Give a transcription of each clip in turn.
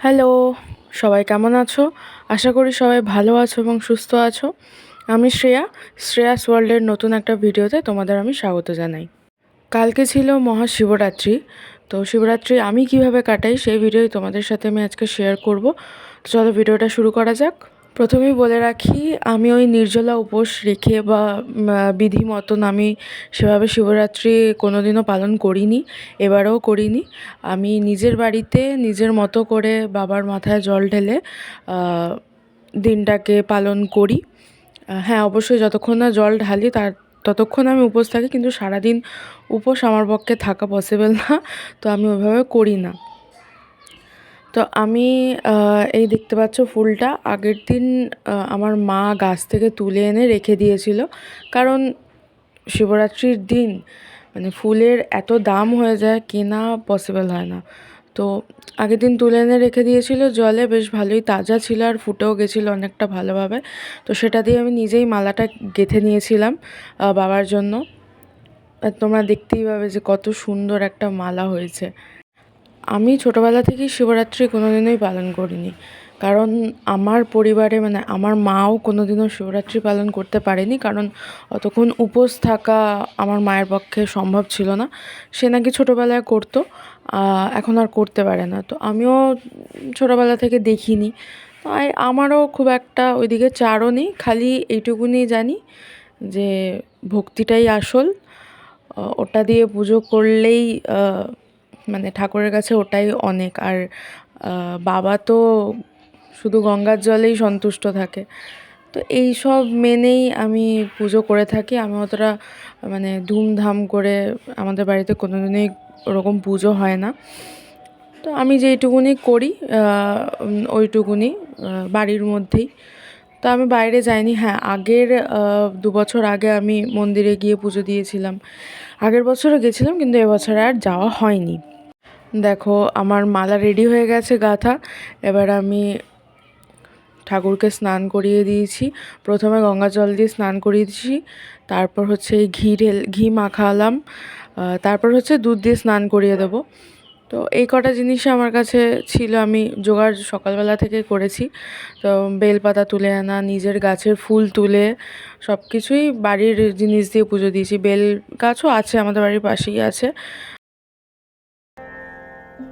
Hello, সবাই কেমন আছো? আশা করি সবাই ভালো আছো এবং সুস্থ আছো। আমি শ্রেয়া, শ্রেয়াস ওয়ার্ল্ডের নতুন একটা ভিডিওতে তোমাদের আমি স্বাগত জানাই। কালকে ছিল মহাশিবরাত্রি, তো শিবরাত্রি আমি কীভাবে কাটাই সেই ভিডিওই তোমাদের সাথে আমি আজকে শেয়ার করব। চলো ভিডিওটা শুরু করা যাক। প্রথমেই বলে রাখি, আমি ওই নির্জলা উপোস রেখে বা বিধি মতন আমি সেভাবে শিবরাত্রি কোনোদিনও পালন করিনি, এবারেও করিনি। আমি নিজের বাড়িতে নিজের মতো করে বাবার মাথায় জল ঢেলে দিনটাকে পালন করি। হ্যাঁ অবশ্যই যতক্ষণ না জল ঢালি তার, ততক্ষণ আমি উপোস থাকি, কিন্তু সারাদিন উপোস আমার পক্ষে থাকা পসিবল না, তো আমি ওইভাবে করি না। তো আমি এই দেখতে পাচ্ছ ফুলটা। আগের দিন আমার মা গাছ থেকে তুলে এনে রেখে দিয়েছিল। কারণ শিবরাত্রির দিন মানে ফুলের এত দাম হয়ে যায়, কেনা পসিবল হয় না। তো আগের দিন তুলে এনে রেখে দিয়েছিল জলে, বেশ ভালোই তাজা ছিল আর ফুটেও গেছিল অনেকটা ভালোভাবে। তো সেটা দিয়ে আমি নিজেই মালাটা গেঁথে নিয়েছিলাম বাবার জন্য। তোমরা দেখতেই পাবে যে কত সুন্দর একটা মালা হয়েছে। আমি ছোটোবেলা থেকেই শিবরাত্রি কোনোদিনই পালন করিনি। কারণ আমার পরিবারে মানে আমার মাও কোনোদিনও শিবরাত্রি পালন করতে পারেনি। কারণ অতক্ষণ উপোস থাকা আমার মায়ের পক্ষে সম্ভব ছিল না। সে নাকি ছোটোবেলায় করতো এখন আর করতে পারে না। তো আমিও ছোটোবেলা থেকে দেখিনি। তাই আমারও খুব একটা ওইদিকে চারও নেই। খালি এইটুকুনি জানি যে ভক্তিটাই আসল। ওটা দিয়ে পুজো করলেই মানে ঠাকুরের কাছে ওটাই অনেক। আর বাবা তো শুধু গঙ্গার জলেই সন্তুষ্ট থাকে। তো এই সব মেনেই আমি পুজো করে থাকি। আমি অতটা মানে ধুমধাম করে আমাদের বাড়িতে কোনো দিনই ওরকম পুজো হয় না। তো আমি যেইটুকুনি করি ওইটুকুনি বাড়ির মধ্যেই। তো আমি বাইরে যাইনি। হ্যাঁ আগের দু বছর আগে আমি মন্দিরে গিয়ে পুজো দিয়েছিলাম। আগের বছরও গেছিলাম, কিন্তু এবছর আর যাওয়া হয়নি। দেখো, আমার মালা রেডি হয়ে গেছে গাথা। এবার আমি ঠাকুরকে স্নান করিয়ে দিয়েছি। প্রথমে গঙ্গা জল দিয়ে স্নান করিয়ে দিয়েছি। তারপর হচ্ছে ঘি ঢেল, ঘি মাখালাম। তারপর হচ্ছে দুধ দিয়ে স্নান করিয়ে দেবো। তো এই কটা জিনিস আমার কাছে ছিল, আমি জোগাড় সকালবেলা থেকে করেছি। তো বেলপাতা তুলে আনা, নিজের গাছের ফুল তুলে সব কিছুই বাড়ির জিনিস দিয়ে পুজো দিয়েছি। বেল গাছও আছে, আমাদের বাড়ির পাশেই আছে।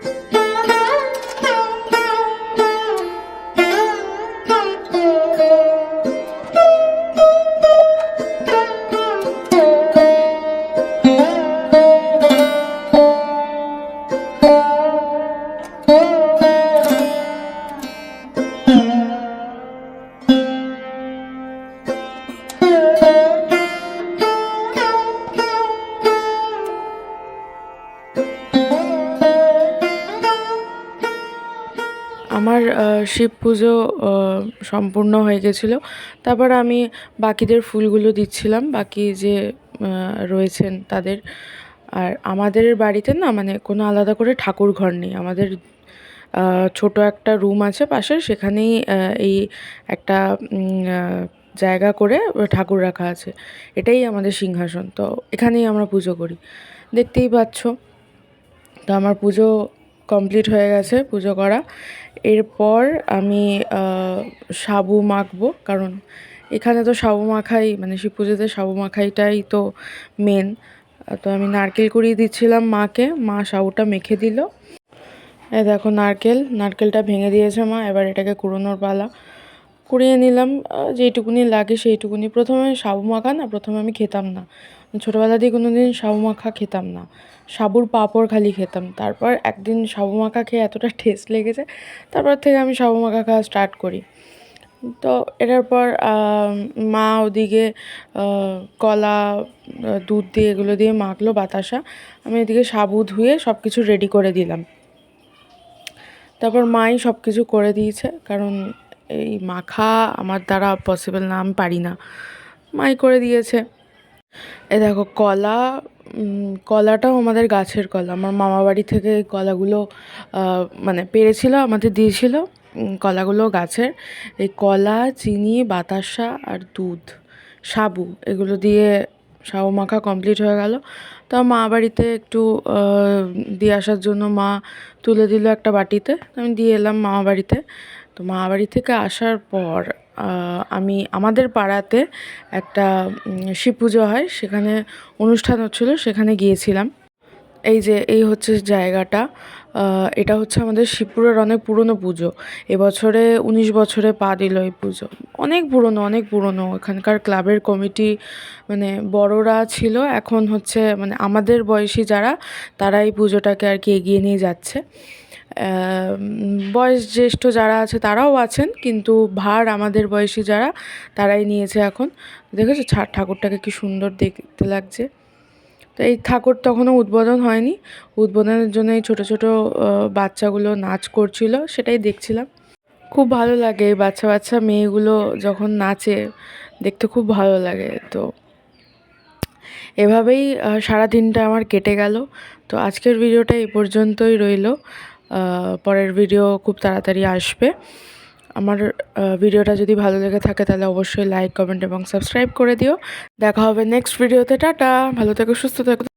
Thank you. আমার শিব পুজো সম্পূর্ণ হয়ে গেছিল। তারপর আমি বাকিদের ফুলগুলো দিচ্ছিলাম, বাকি যে রয়েছেন তাদের। আর আমাদের বাড়িতে না মানে কোনো আলাদা করে ঠাকুর ঘর নেই। আমাদের ছোট একটা রুম আছে পাশে, সেখানেই এই একটা জায়গা করে ঠাকুর রাখা আছে। এটাই আমাদের সিংহাসন। তো এখানেই আমরা পুজো করি। দেখতেই পাচ্ছ। তো আমার পুজো কমপ্লিট হয়ে গেছে পুজো করা। এরপর আমি সাবু মাখবো, কারণ এখানে তো সাবু মাখাই মানে শিব পুজোতে সাবু মাখাইটাই তো মেন তো আমি নারকেল কুড়িয়ে দিচ্ছিলাম মাকে, মা সাবুটা মেখে দিল। এ দেখো নারকেল, নারকেলটা ভেঙে দিয়েছে মা, এবার এটাকে কুড়োনোর পালা। কুড়িয়ে নিলাম যেইটুকুনি লাগে সেইটুকুনি। প্রথমে সাবু মাখা না, প্রথমে আমি খেতাম না। ছোটোবেলা দিয়ে কোনো দিন সাবু মাখা খেতাম না। সাবুর পাঁপড় খালি খেতাম। তারপর একদিন সাবু মাখা খেয়ে এতটা টেস্ট লেগেছে, তারপর থেকে আমি সাবু মাখা খাওয়া স্টার্ট করি। তো এটার পর মা ওদিকে কলা দুধ দিয়ে এগুলো দিয়ে মাখলো বাতাসা। আমি এদিকে সাবু ধুয়ে সব কিছু রেডি করে দিলাম। তারপর মাই সব কিছু করে দিয়েছে, কারণ এই মাখা আমার দ্বারা পসিবল না, আমি পারি না। মাই করে দিয়েছে। এ দেখো, কলা কলাটাও আমাদের গাছের কলা। আমার মামা বাড়ি থেকে কলাগুলো মানে পেরেছিল, আমাদের দিয়েছিল কলাগুলো গাছের। এই কলা, চিনি, বাতাসা আর দুধ, সাবু, এগুলো দিয়ে সাবু মাখা কমপ্লিট হয়ে গেল। তা মা বাড়িতে একটু দিয়ে আসার জন্য মা তুলে দিল একটা বাটিতে। আমি দিয়ে এলাম মামা বাড়িতে। তো মামাবাড়ি থেকে আসার পর আমি আমাদের পাড়াতে একটা শিব পুজো হয়। সেখানে অনুষ্ঠান হচ্ছিল, সেখানে গিয়েছিলাম। এই যে, এই হচ্ছে জায়গাটা এটা হচ্ছে আমাদের শিবপুরের অনেক পুরনো পুজো। এবছরে উনিশ বছরে পা দিল এই পুজো। অনেক পুরনো অনেক পুরনো। এখানকার ক্লাবের কমিটি মানে বড়রা ছিল, এখন হচ্ছে মানে আমাদের বয়সী যারা, তারা এই পুজোটাকে আর কি এগিয়ে নিয়ে যাচ্ছে। বয়স জ্যেষ্ঠ যারা আছে, তারাও আছেন, কিন্তু ভার আমাদের বয়সী যারা, তারাই নিয়েছে এখন। দেখেছ ঠাকুরটাকে কি সুন্দর দেখতে লাগছে। তো এই ঠাকুর তখনও উদ্বোধন হয়নি। উদ্বোধনের জন্য এই ছোটো ছোটো বাচ্চাগুলো নাচ করছিল, সেটাই দেখছিলাম। খুব ভালো লাগে এই বাচ্চা বাচ্চা মেয়েগুলো যখন নাচে, দেখতে খুব ভালো লাগে। তো এভাবেই সারা দিনটা আমার কেটে গেল। তো আজকের ভিডিওটা এই পর্যন্তই রইল। পরের ভিডিও খুব তাড়াতাড়ি আসবে। আমার ভিডিওটা যদি ভালো লেগে থাকে তাহলে অবশ্যই লাইক কমেন্ট এবং সাবস্ক্রাইব করে দিও। দেখা হবে নেক্সট ভিডিওতে টাটা। ভালো থেকো, সুস্থ থেকো।